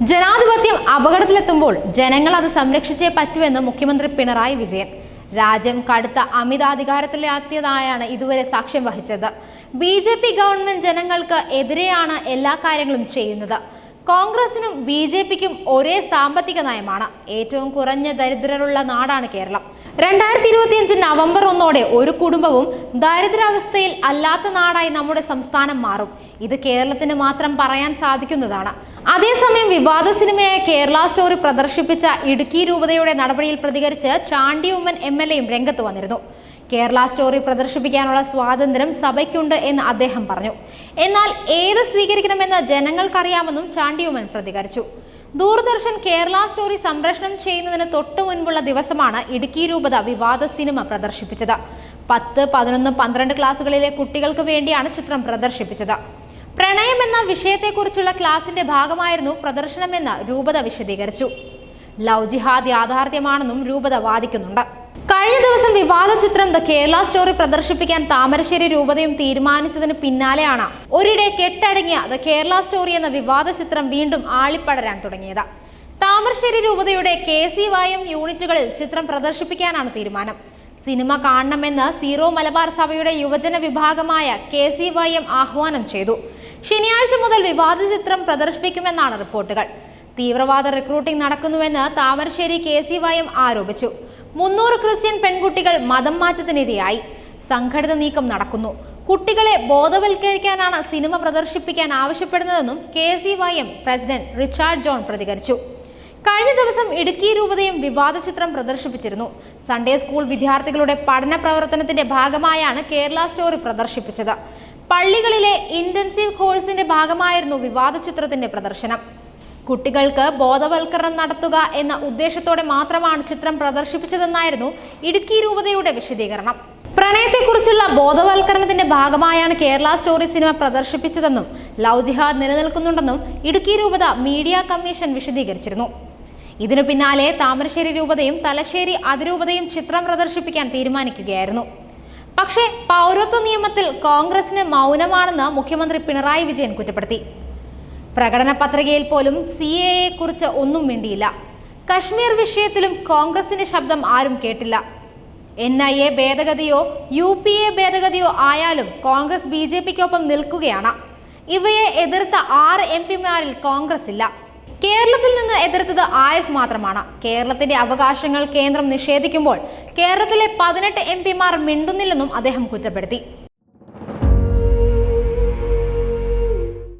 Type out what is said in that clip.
ജനാധിപത്യം അപകടത്തിലെത്തുമ്പോൾ ജനങ്ങൾ അത് സംരക്ഷിച്ചേ പറ്റൂവെന്ന് മുഖ്യമന്ത്രി പിണറായി വിജയൻ. രാജ്യം കടുത്ത അമിതാധികാരത്തിലെത്തിയതായാണ് ഇതുവരെ സാക്ഷ്യം വഹിച്ചത്. ബി ജെ പി ഗവൺമെന്റ് ജനങ്ങൾക്ക് എതിരെയാണ് എല്ലാ കാര്യങ്ങളും ചെയ്യുന്നത്. കോൺഗ്രസിനും ബി ജെ പിക്കും ഒരേ സാമ്പത്തിക നയമാണ്. ഏറ്റവും കുറഞ്ഞ ദരിദ്രരുള്ള നാടാണ് കേരളം. രണ്ടായിരത്തി ഇരുപത്തിയഞ്ച് നവംബർ ഒന്നോടെ ഒരു കുടുംബവും ദരിദ്രാവസ്ഥയിൽ അല്ലാത്ത നാടായി നമ്മുടെ സംസ്ഥാനം മാറും. ഇത് കേരളത്തിന് മാത്രം പറയാൻ സാധിക്കുന്നതാണ്. അതേസമയം വിവാദ സിനിമയായ കേരള സ്റ്റോറി പ്രദർശിപ്പിച്ച ഇടുക്കി രൂപതയുടെ നടപടിയിൽ പ്രതികരിച്ച് ചാണ്ടി ഉമ്മൻ എം എൽ എയും രംഗത്ത് വന്നിരുന്നു. കേരള സ്റ്റോറി പ്രദർശിപ്പിക്കാനുള്ള സ്വാതന്ത്ര്യം സഭയ്ക്കുണ്ട് എന്ന് അദ്ദേഹം പറഞ്ഞു. എന്നാൽ ഏത് സ്വീകരിക്കണമെന്ന് ജനങ്ങൾക്കറിയാമെന്നും ചാണ്ടിയുമൻ പ്രതികരിച്ചു. ദൂരദർശൻ കേരള സ്റ്റോറി സംപ്രേഷണം ചെയ്യുന്നതിന് തൊട്ടു മുൻപുള്ള ദിവസമാണ് ഇടുക്കി രൂപത വിവാദ സിനിമ പ്രദർശിപ്പിച്ചത്. പത്ത് പതിനൊന്ന് പന്ത്രണ്ട് ക്ലാസ്സുകളിലെ കുട്ടികൾക്ക് വേണ്ടിയാണ് ചിത്രം പ്രദർശിപ്പിച്ചത്. പ്രണയം എന്ന വിഷയത്തെക്കുറിച്ചുള്ള ക്ലാസിന്റെ ഭാഗമായിരുന്നു പ്രദർശനമെന്ന് രൂപത വിശദീകരിച്ചു. ലവ് ജിഹാദ് യാഥാർത്ഥ്യമാണെന്നും രൂപത വാദിക്കുന്നുണ്ട്. കഴിഞ്ഞ ദിവസം വിവാദ ചിത്രം ദ കേരള സ്റ്റോറി പ്രദർശിപ്പിക്കാൻ താമരശ്ശേരി രൂപതയും തീരുമാനിച്ചതിന് പിന്നാലെയാണ് ഒരിടെ കെട്ടടങ്ങിയ ദ കേരള സ്റ്റോറി എന്ന വിവാദ ചിത്രം വീണ്ടും ആളിപ്പടരാൻ തുടങ്ങിയത്. താമരശ്ശേരി രൂപതയുടെ കെ സി വായം യൂണിറ്റുകളിൽ ചിത്രം പ്രദർശിപ്പിക്കാനാണ് തീരുമാനം. സിനിമ കാണണമെന്ന് സീറോ മലബാർ സഭയുടെ യുവജന വിഭാഗമായ കെ സി വൈ എം ആഹ്വാനം ചെയ്തു. ശനിയാഴ്ച മുതൽ വിവാദ ചിത്രം പ്രദർശിപ്പിക്കുമെന്നാണ് റിപ്പോർട്ടുകൾ. തീവ്രവാദ റിക്രൂട്ടിംഗ് നടക്കുന്നുവെന്ന് താമരശ്ശേരി കെ സി വൈ ആരോപിച്ചു. മുന്നൂറ് ക്രിസ്ത്യൻ പെൺകുട്ടികൾ മതം മാറ്റത്തിനിരയായി. സംഘടിത നീക്കം നടക്കുന്നു. കുട്ടികളെ ബോധവൽക്കരിക്കാനാണ് സിനിമ പ്രദർശിപ്പിക്കാൻ ആവശ്യപ്പെടുന്നതെന്നും K C Y M president Richard John പ്രതികരിച്ചു. കഴിഞ്ഞ ദിവസം ഇടുക്കി രൂപതയും വിവാദ ചിത്രം പ്രദർശിപ്പിച്ചിരുന്നു. സൺഡേ സ്കൂൾ വിദ്യാർത്ഥികളുടെ പഠന പ്രവർത്തനത്തിന്റെ ഭാഗമായാണ് കേരള സ്റ്റോറി പ്രദർശിപ്പിച്ചത്. പള്ളികളിലെ ഇന്റൻസീവ് കോഴ്സിന്റെ ഭാഗമായിരുന്നു വിവാദ ചിത്രത്തിന്റെ പ്രദർശനം. കുട്ടികൾക്ക് ബോധവൽക്കരണം നടത്തുക എന്ന ഉദ്ദേശത്തോടെ മാത്രമാണ് ചിത്രം പ്രദർശിപ്പിച്ചതെന്നായിരുന്നു ഇടുക്കി രൂപതയുടെ വിശദീകരണം. പ്രണയത്തെക്കുറിച്ചുള്ള ബോധവൽക്കരണത്തിന്റെ ഭാഗമായാണ് കേരള സ്റ്റോറി സിനിമ പ്രദർശിപ്പിച്ചതെന്നും ലവ് ജിഹാദ് നിലനിൽക്കുന്നുണ്ടെന്നും ഇടുക്കി രൂപത മീഡിയ കമ്മീഷൻ വിശദീകരിച്ചിരുന്നു. ഇതിനു പിന്നാലെ താമരശ്ശേരി രൂപതയും തലശ്ശേരി അതിരൂപതയും ചിത്രം പ്രദർശിപ്പിക്കാൻ തീരുമാനിക്കുകയായിരുന്നു. പക്ഷേ പൗരത്വ നിയമത്തിൽ കോൺഗ്രസിന് മൗനമാണെന്ന് മുഖ്യമന്ത്രി പിണറായി വിജയൻ കുറ്റപ്പെടുത്തി. പ്രകടന പത്രികയിൽ പോലും സി എ കുറിച്ച് ഒന്നും മിണ്ടിയില്ല. കശ്മീർ വിഷയത്തിലും കോൺഗ്രസിന്റെ ശബ്ദം ആരും കേട്ടില്ല. എൻ ഐ എ ഭേദഗതിയോ യു പി എ ഭേദഗതിയോ ആയാലും കോൺഗ്രസ് ബി ജെ പിക്കൊപ്പം നിൽക്കുകയാണ്. ഇവയെ എതിർത്ത ആറ് എം പിമാരിൽ കോൺഗ്രസ് ഇല്ല. കേരളത്തിൽ നിന്ന് എതിർത്തത് ആരിഫ് മാത്രമാണ്. കേരളത്തിന്റെ അവകാശങ്ങൾ കേന്ദ്രം നിഷേധിക്കുമ്പോൾ കേരളത്തിലെ പതിനെട്ട് എം പിമാർ മിണ്ടുന്നില്ലെന്നും അദ്ദേഹം കുറ്റപ്പെടുത്തി.